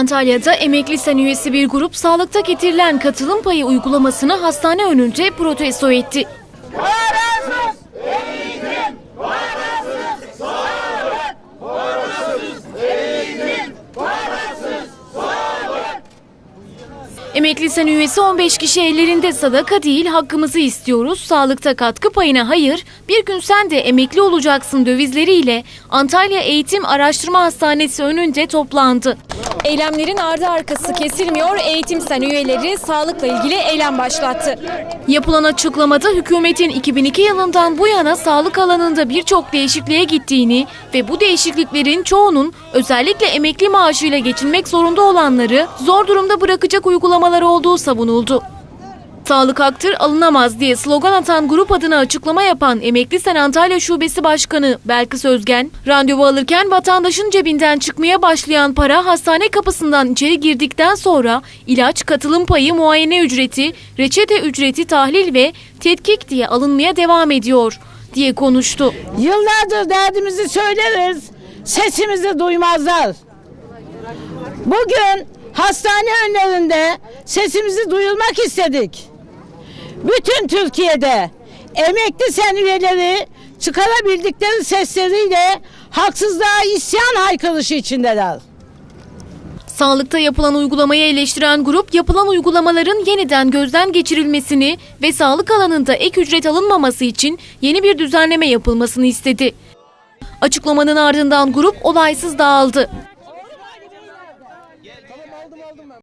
Antalya'da emekli sen üyesi bir grup sağlıkta getirilen katılım payı uygulamasını hastane önünde protesto etti. Emekli sen üyesi 15 kişi ellerinde sadaka değil hakkımızı istiyoruz. Sağlıkta katkı payına hayır. Bir gün sen de emekli olacaksın dövizleriyle Antalya Eğitim Araştırma Hastanesi önünde toplandı. Eylemlerin ardı arkası kesilmiyor. Eğitim sen üyeleri sağlıkla ilgili eylem başlattı. Yapılan açıklamada hükümetin 2002 yılından bu yana sağlık alanında birçok değişikliğe gittiğini ve bu değişikliklerin çoğunun özellikle emekli maaşıyla geçinmek zorunda olanları zor durumda bırakacak uygulamalar olduğu savunuldu. Sağlık haktır alınamaz diye slogan atan grup adına açıklama yapan Emekli Sen Antalya Şubesi Başkanı Belkıs Özgen, randevu alırken vatandaşın cebinden çıkmaya başlayan para hastane kapısından içeri girdikten sonra ilaç, katılım payı, muayene ücreti, reçete ücreti, tahlil ve tetkik diye alınmaya devam ediyor diye konuştu. Yıllardır derdimizi söyleriz, sesimizi duymazlar. Bugün hastane önlerinde sesimizi duyurmak istedik. Bütün Türkiye'de emekli sen üyeleri çıkarabildikleri sesleriyle haksızlığa isyan haykırışı içindeler. Sağlıkta yapılan uygulamayı eleştiren grup yapılan uygulamaların yeniden gözden geçirilmesini ve sağlık alanında ek ücret alınmaması için yeni bir düzenleme yapılmasını istedi. Açıklamanın ardından grup olaysız dağıldı.